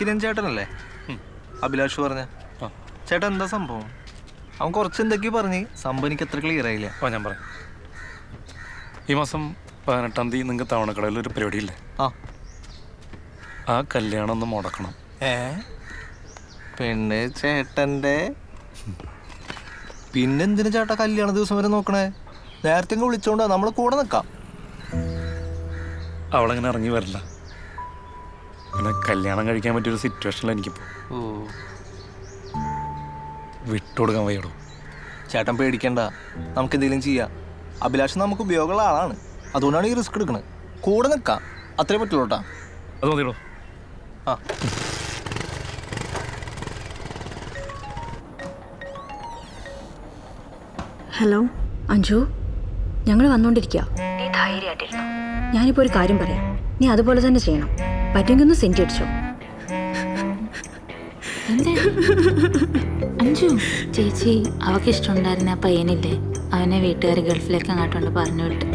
കിരൺ ചേട്ടനല്ലേ അഭിലാഷ് പറഞ്ഞ. ചേട്ടൻ എന്താ സംഭവം? അവൻ കുറച്ച് എന്തൊക്കെയോ പറഞ്ഞ്. സംഭവം എനിക്ക് അത്ര ക്ലിയർ ആയില്ല. ഓ ഞാൻ പറയാം. ഈ മാസം പതിനെട്ടാം തീയതി നിങ്ങൾക്ക് തവണക്കടയിൽ ഒരു പരിപാടി ഇല്ലേ ആ. ആ കല്യാണം ഒന്ന് മുടക്കണം. ഏ? പിന്നെ ചേട്ടന്റെ പിന്നെന്തിനു ചേട്ടാ കല്യാണ ദിവസം വരെ നോക്കണേ? നേരത്തെ വിളിച്ചോണ്ടാ നമ്മൾ കൂടെ നിക്കാം. അവളങ്ങനെ ഇറങ്ങി വരില്ല. പിന്നെ കല്യാണം കഴിക്കാൻ പറ്റിയൊരു സിറ്റുവേഷനിൽ എനിക്കിപ്പോൾ ഓ. വിട്ടുകൊടുക്കാൻ വയ്യടോ. ചേട്ടൻ പേടിക്കണ്ട. നമുക്ക് എന്തെങ്കിലും ചെയ്യാം. അഭിലാഷ് നമുക്ക് ഉപയോഗമുള്ള ആളാണ്. അതുകൊണ്ടാണ് ഈ റിസ്ക് എടുക്കുന്നത് കൂടെ നിൽക്കാം. അത്രേ പറ്റുള്ളൂ കേട്ടാ. അത് ആ. ഹലോ അഞ്ജു. ഞങ്ങൾ വന്നുകൊണ്ടിരിക്കുക നീ ധൈര്യമായിട്ടിരുന്നു ഞാനിപ്പോൾ ഒരു കാര്യം പറയാം. നീ അതുപോലെ തന്നെ ചെയ്യണം. പറ്റുമെങ്കിൽ ഒന്ന് സെന്റി അടിച്ചോ. എന്തേ? അഞ്ചു ചേച്ചി അവക്ക് ഇഷ്ടമുണ്ടായിരുന്ന ആ പയ്യനില്ലേ? അവനെ വീട്ടുകാർ ഗൾഫിലേക്ക് അങ്ങോട്ടുണ്ട് പറഞ്ഞു വിട്ട്.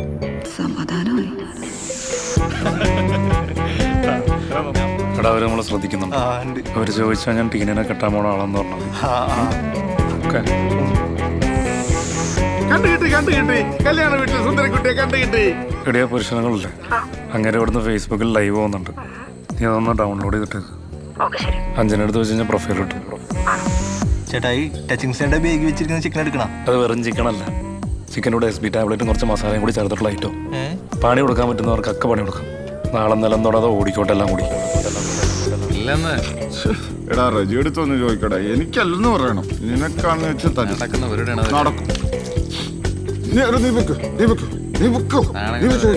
സമാധാനമായി. എടാ അവർ നമ്മളെ ശ്രദ്ധിക്കുന്നുണ്ട്. ആ ഉണ്ട്. അവർ ചോദിച്ചാൽ ഞാൻ ടീനിനെ കെട്ടാൻ പോണ ആളെന്ന് പറഞ്ഞു. ആ ആ. ഓക്കെ. കണ്ടു കിട്ടി കണ്ടു കിട്ടി. കല്യാണ വീട്ടിൽ സുന്ദരക്കുട്ടിയെ കണ്ടു കിട്ടി. എടിയ പുരുഷനങ്ങളില്ലേ അങ്ങനെ ഇവിടുന്ന് ഫേസ്ബുക്കിൽ ലൈവ് പോകുന്നുണ്ട്. നീ അതൊന്ന് ഡൗൺലോഡ് ചെയ്തിട്ട് അഞ്ചിനടുത്ത് വെച്ച് കഴിഞ്ഞാൽ പ്രൊഫൈൽ ഇട്ടു. ചേട്ടാ ഈ ടച്ചിങ് സെന്റെ ബേഗ് വെച്ചിരിക്കുന്ന ചിക്കൻ എടുക്കണം? അത് വെറും ചിക്കനല്ല ചിക്കനോട് എസ് ബി ടാബ്ലറ്റും കുറച്ച് മസാലയും കൂടി ചേർത്തിട്ടുള്ള ഐറ്റോ പണി കൊടുക്കാൻ പറ്റുന്നവർക്ക് ഒക്കെ പണി കൊടുക്കാം. നാളെ നിലം തൊടാതെ ഓടിക്കോട്ടെ എല്ലാം കൂടി. ഇല്ലെന്ന്. എടാ റജി എടുത്തൊന്ന് ചോദിക്കടാ. എനിക്കല്ലെന്ന് പറയണം. നിനക്കാണെന്ന് വെച്ചാൽ തന്നെ നടക്കും. നീ വെക്ക്. നീ വെക്ക്. നീ വെക്കോ. വെച്ചോ.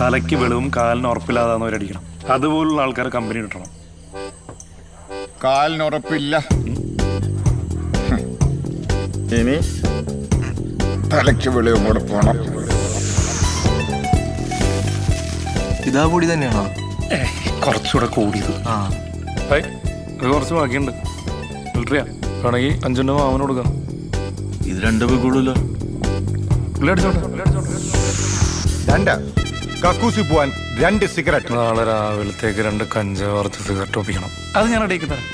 തലയ്ക്ക് വെളിവും കാലിന് ഉറപ്പില്ലാതാന്നവരടിക്കണം അതുപോലുള്ള ആൾക്കാർ കമ്പനി കിട്ടണം. കാലിന് ഉറപ്പില്ല. ഇനി തലയ്ക്ക് വെളിവും കൂടെ പോണം. ഇതാ കൂടി തന്നെയാണോ? കുറച്ചുകൂടെ കൂടിയത്. ആ. ഏയ് കുറച്ച് ബാക്കിയുണ്ട്. ഫിൽട്ടറിയാ. വേണമെങ്കിൽ അഞ്ചെണ്ണം മാവന് കൊടുക്കാം. ഇത് രണ്ടു കൂടുതലോ പുള്ളി അടിച്ചോട്ടെ. രണ്ട്. കക്കൂസി പോവാൻ രണ്ട് സിഗരറ്റ്. നാളെ രാവിലത്തേക്ക് രണ്ട് കഞ്ചാവ് വറുത്ത് സിഗരറ്റ് ഒപ്പിക്കണം. അത് ഞാൻ ഇടയ്ക്ക് തരാം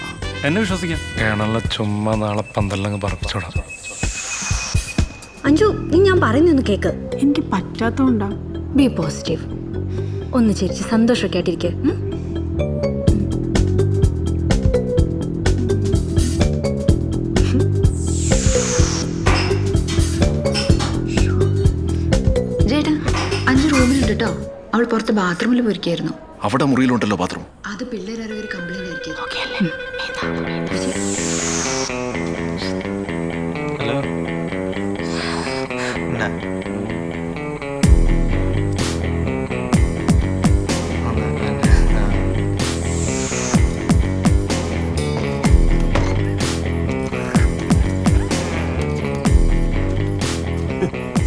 എന്നെ വിശ്വസിക്കാം. കേണല്ല ചുമ്മാ നാളെ പന്തലങ്ങ് പറപ്പിച്ചോടാം. അഞ്ജു നീ ഞാൻ പറയുന്നൊന്ന് കേക്ക്. എനിക്ക് പറ്റാത്തോണ്ടാ ബി പോസിറ്റീവ് ഒന്ന് ചിരിച്ച് സന്തോഷമൊക്കെ ആയിട്ടിരിക്കെ. അവൾ പുറത്ത് ബാത്റൂമിൽ പോയിരിക്കായിരുന്നു. അവിടെ മുറിയിലുണ്ടല്ലോ ബാത്റൂം. അത് പിള്ളേരാരോ ഒരു കംപ്ലൈന്റ് ഹലോ.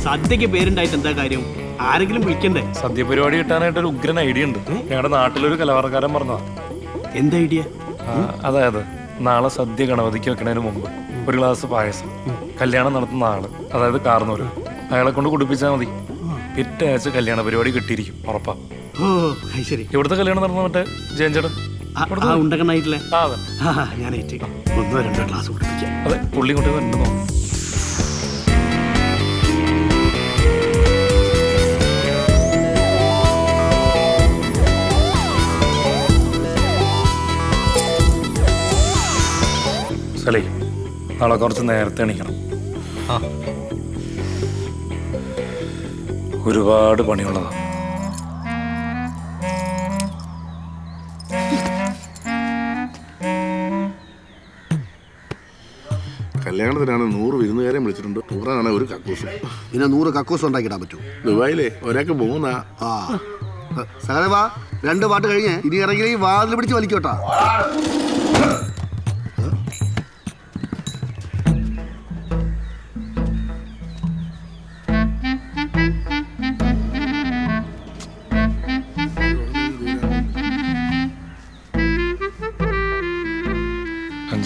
സദ്യക്ക് പേരുണ്ടായിട്ട് എന്താ കാര്യം? ആരെങ്കിലും വിളിക്കണ്ടേ? സദ്യ പരിപാടി കിട്ടാനായിട്ട് ഒരു ഉഗ്രൻ ഐഡിയ ഉണ്ട്. ഞങ്ങളുടെ നാട്ടിലൊരു കലാകാരൻ പറഞ്ഞതാ. എന്ത് ഐഡിയ? അതായത് നാളെ സദ്യ ഗണപതിക്ക് വെക്കണതിന് മുമ്പ് ഒരു ഗ്ലാസ് പായസം കല്യാണം നടത്തുന്ന ആൾ അതായത് കാർന്നൂര് അയാളെ കൊണ്ട് കുടിപ്പിച്ചാൽ മതി. പിറ്റേ ആഴ്ച കല്യാണ പരിപാടി കിട്ടിയിരിക്കും ഉറപ്പാ. ശരി. ഇവിടുത്തെ കല്യാണം നടന്ന മറ്റേ ജയഞ്ചേട്ടൻ ഏറ്റ് ഒന്നോ രണ്ടോ ക്ലാസ് കുടിപ്പിക്കാം. അതെ പുള്ളി കൊണ്ട് തന്നെ സലേ നാളെ കുറച്ച് നേരത്തെ എണീക്കണം. ഒരുപാട് പണിയുള്ളതാണ് കല്യാണത്തിനാണ് നൂറ് വിരുന്നുകാരെ വിളിച്ചിട്ടുണ്ട്. ടൂറാണ് ഒരു കക്കൂസും. പിന്നെ നൂറ് കക്കൂസ് ഉണ്ടാക്കിടാൻ പറ്റും. ദുബായിലെ ഒരാൾക്ക് മൂന്നാ. ആ. സാറേ വാ രണ്ട് പാട്ട് കഴിഞ്ഞ് ഇനി ഇറങ്ങി വാതിൽ പിടിച്ച് വലിക്കോട്ടാ.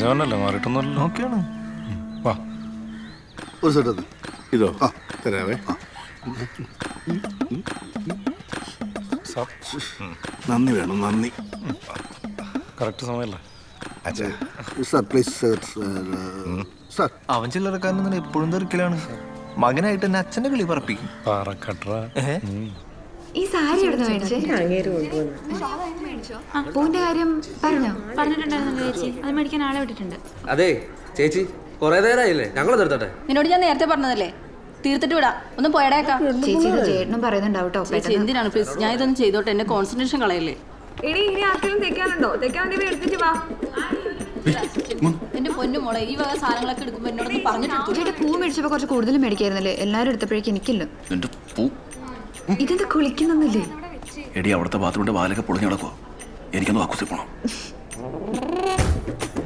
അഞ്ചാവനല്ലേ മാറിയിട്ടൊന്നുമല്ലോ ഓക്കെയാണ് വാ. ഒരു സെറ്റ് ഇതോ? ആ. തരാവേ. നന്ദി വേണം നന്ദി. കറക്റ്റ് സമയമല്ലേ? Sir please sir. അവൻ ചില്ലറക്കാരൻ എപ്പോഴും തെറിക്കലാണ് മകനായിട്ട് തന്നെ അച്ഛന്റെ കളി പറപ്പിക്കും. ഈ സാരി എവിടുന്ന് മേടിച്ചേ? ആ, പൂവിന്റെ കാര്യം പറഞ്ഞോ? പറഞ്ഞിട്ടുണ്ടായിരുന്നു ചേച്ചി. അത് മേടിക്കാൻ ആളെ വിട്ടിട്ടുണ്ട്. അതെ ചേച്ചി കൊറേ നേരായില്ലേ? ഞങ്ങൾ തീർത്തട്ടെ നിന്നോട് ഞാൻ നേരത്തെ പറഞ്ഞതല്ലേ? തീർത്തിട്ട് വിടാം. ഒന്ന് പോയടേക്കാം ചേച്ചി ഇത് ചേട്ടനും പറയുന്നുണ്ടാവും കേട്ടോ ചേച്ചി എന്തിനാണ്? പ്ലീസ് ഞാൻ ഇതൊന്നും ചെയ്തോട്ടെ. എന്റെ കോൺസെൻട്രേഷൻ കളയല്ലേ? എടി ഇനി ആർക്കെങ്കിലും തെക്കാനുണ്ടോ? തെക്കാൻ വേണ്ടി എടുത്തിട്ട് വാ. എന്റെ പൊന്നു മോളെ ഈ വക സാധനങ്ങളൊക്കെ എടുക്കുമ്പോ എന്നോടൊന്ന് പറഞ്ഞിട്ട് പൂ മേടിച്ചപ്പോ കുറച്ച് കൂടുതൽ മേടിക്കായിരുന്നല്ലേ? എല്ലാരും എടുത്തപ്പോഴേക്കും എനിക്കില്ല. എന്റെ പൂ? ഇതെന്താ കുളിക്കുന്നൊന്നുമില്ലേ? എടി അവിടുത്തെ ബാത്റൂമിന്റെ വാലൊക്കെ പൊളിഞ്ഞു കിടക്കുവോ. എനിക്കൊന്ന് വാക്കു പോണം.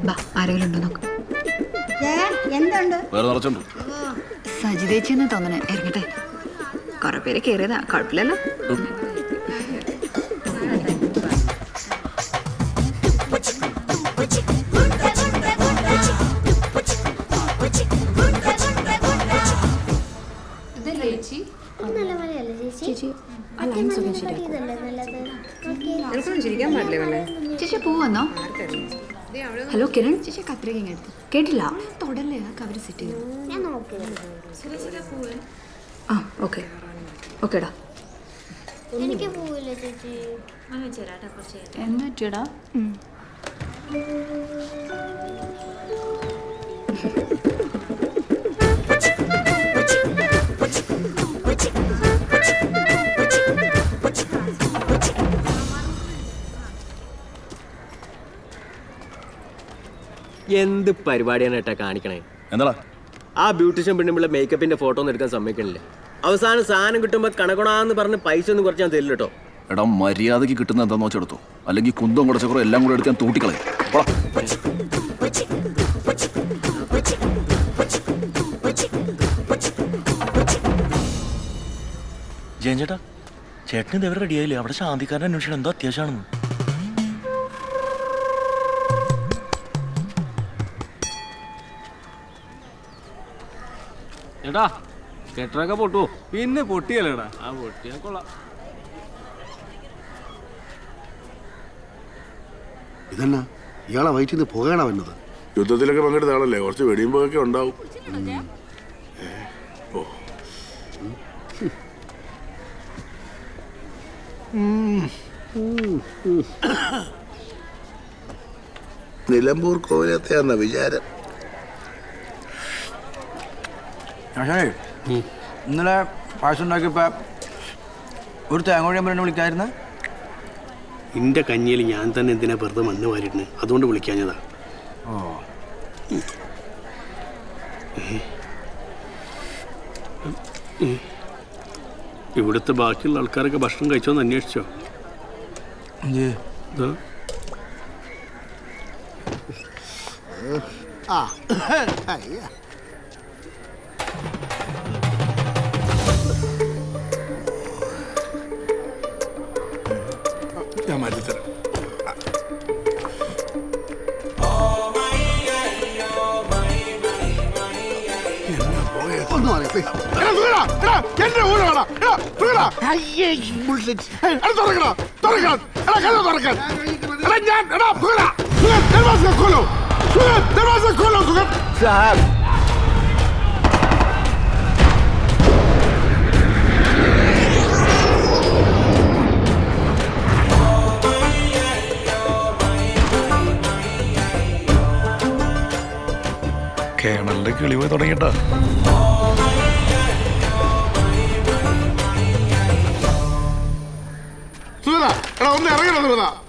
ബാ ആരെങ്കിലും ഉണ്ടോ നോക്ക്. വേറെ നിറച്ചുണ്ട് സജിതേച്ചി എന്ന് തോന്നണേ ഇറങ്ങട്ടെ. കുറെ പേര് കയറിയതാ കുഴപ്പമില്ലല്ലോ. ചേച്ചി? പൂ വന്നോ? ഹലോ കിരൺ. ചേച്ചി കത്രിക ഇങ്ങ് എടുത്തു. കേട്ടില്ല. തൊടല്ലേ ആ കവർ സെറ്റ് ചെയ്തു? ആ ഓക്കെ. ഓക്കേടാ. എനിക്ക് പോവില്ല ചേച്ചി. എന്ന് എന്ത് പരിപാടിയാണ് ഏട്ടാ കാണിക്കണേ? എന്താ ആ ബ്യൂട്ടീഷ്യൻ പെണ്ണുമ്പിള്ള മേക്കപ്പിന്റെ ഫോട്ടോ ഒന്നും എടുക്കാൻ സമ്മതിക്കണില്ല? അവസാനം സാധനം കിട്ടുമ്പോ കണക്കണാന്ന് പറഞ്ഞ് പൈസ ഒന്നും കുറച്ച് ഞാൻ തരില്ല കേട്ടോ. എടാ മര്യാദയ്ക്ക് കിട്ടുന്ന എന്താന്ന് വെച്ചെടുത്തു അല്ലെങ്കിൽ കുന്തം കുടച്ചക്കുറോ എല്ലാം കൂടെ എടുക്കാൻ തൂട്ടിക്കളയും. പോടാ. ജയൻ ചേട്ടാ ചേട്ടന് ഇതേവരെ റെഡിയായില്ലേ അവിടെ ശാന്തിക്കാരൻ അന്വേഷണം എന്തോ അത്യാവശ്യമാണെന്ന്. ചേട്ടാ കെട്ടറൊക്കെ പൊട്ടുവോ? പിന്നെ പൊട്ടിയല്ലേടാ. ആ പൊട്ടിയാ കൊള്ളാം. ഇതെന്നാ? ഇയാളെ വയറ്റിൽ നിന്ന് പുകയാണോ വന്നത് യുദ്ധത്തിലൊക്കെ പങ്കെടുത്ത ആളല്ലേ? കുറച്ച് വെടിയുമ്പോഴൊക്കെ ഉണ്ടാവും. ഓ. നിലമ്പൂർ കോവിലത്തെയാന്ന വിചാരം. ഇന്നലെ പായസം ഉണ്ടാക്കിയപ്പോ ഒരു അങ്ങോട്ട് അമ്മ വിളിക്കായിരുന്നു. എന്റെ കഞ്ഞിയിൽ ഞാൻ തന്നെ എന്തിനാ വെറുതെ മണ്ണ് വാരിട്ടു അതുകൊണ്ട് വിളിക്കാഞ്ഞതാ. ഓ. ഇവിടുത്തെ ബാക്കിയുള്ള ആൾക്കാരൊക്കെ ഭക്ഷണം കഴിച്ചോന്ന് അന്വേഷിച്ചോ. ആ. ഒന്ന് മാറി please. എന്റെ ഊരാണ് അയ്യേ, bullshit. തുറക്കണം തുറക്കണം എടാ കഥ തുറക്കാൻ എടാ ഞാൻ എടാ സുഗത സുഗത് ദർവാസ खोलो സുഗത് ദർവാസ खोलो സുഗത് സാബ് കേണലിന്റെ കിളി പോയി തുടങ്ങിട്ടാ ഒന്ന് ഇറങ്ങണം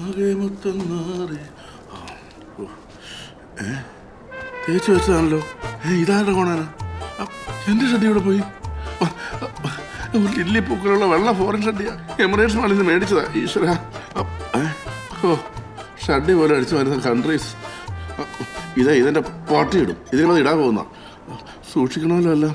ആകെ മൊത്തം നാറി ഏ? വെച്ചതാണല്ലോ. ഇതാരുടെ കോണാണ്? എന്റെ ഷഡി ഇവിടെ പോയി? ഒരു പൂക്കളുള്ള വെള്ള ഫോറിൻ ഷഡിയാ എമിറേറ്റ്സ് മാളിൽ നിന്ന് മേടിച്ചതാ ഈശ്വര. ഓ ഷഡ്ഡി പോലെ അടിച്ചു വരുന്ന കൺട്രീസ് ഇതാ ഇതെന്റെ പാർട്ടി ഇടും. ഇതിനത് ഇടാൻ പോകുന്ന സൂക്ഷിക്കണമല്ലോ എല്ലാം.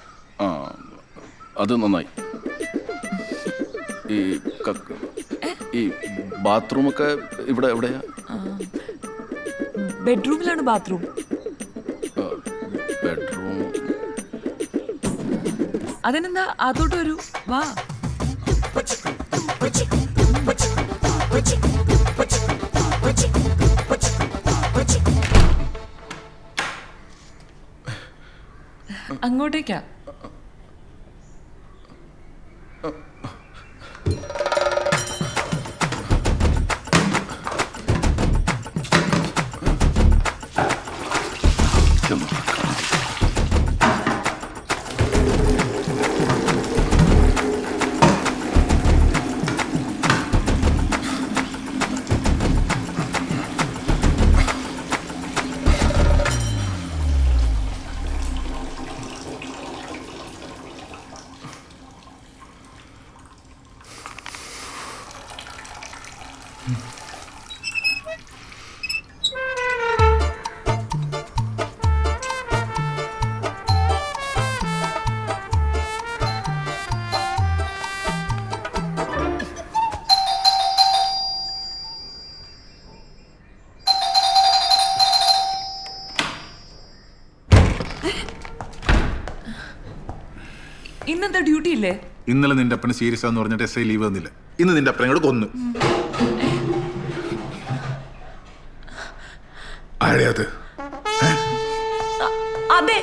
ആ അത് നന്നായി. ഈ ഈ ബാത്റൂമൊക്കെ ഇവിടെ എവിടെയാ? ബെഡ്റൂമിലാണ് ബാത്റൂം. ബെഡ്റൂം. അതിനെന്താ അതോട്ട് വരൂ? വാ. അങ്ങോട്ടേക്കാ. ഇന്നലെ നിന്റെ അപ്പന് സീരിയസ് ആന്ന് പറഞ്ഞിട്ട് എസ് ഐ ലീവ് തന്നില്ല. ഇന്ന് നിന്റെ അപ്പനെ കൂടെ കൊന്നു. അത്? അതെ.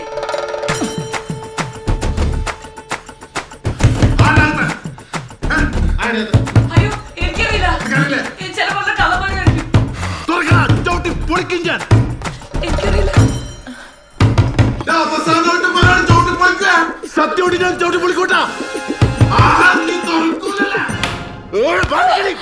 അയ്യോ എനിക്കറിയില്ല. ചിലപ്പോ കള്ളപ്പണിയായിരിക്കും എനിക്കറിയില്ല. സത്യോടി ഞാൻ ചവിട്ടി പൊളിക്കൂട്ടാ. ওর বাঙালি!